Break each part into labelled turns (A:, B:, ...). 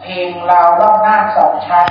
A: เพลงราวรอบหน้าสองชั้น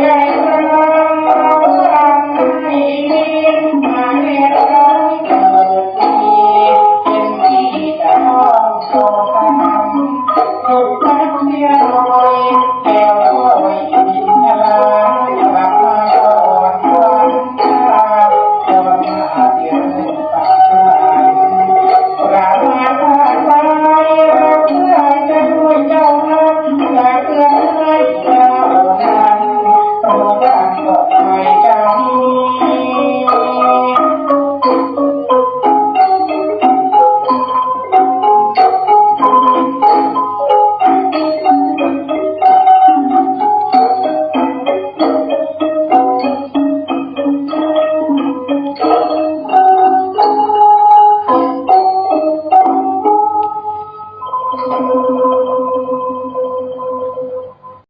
A: leva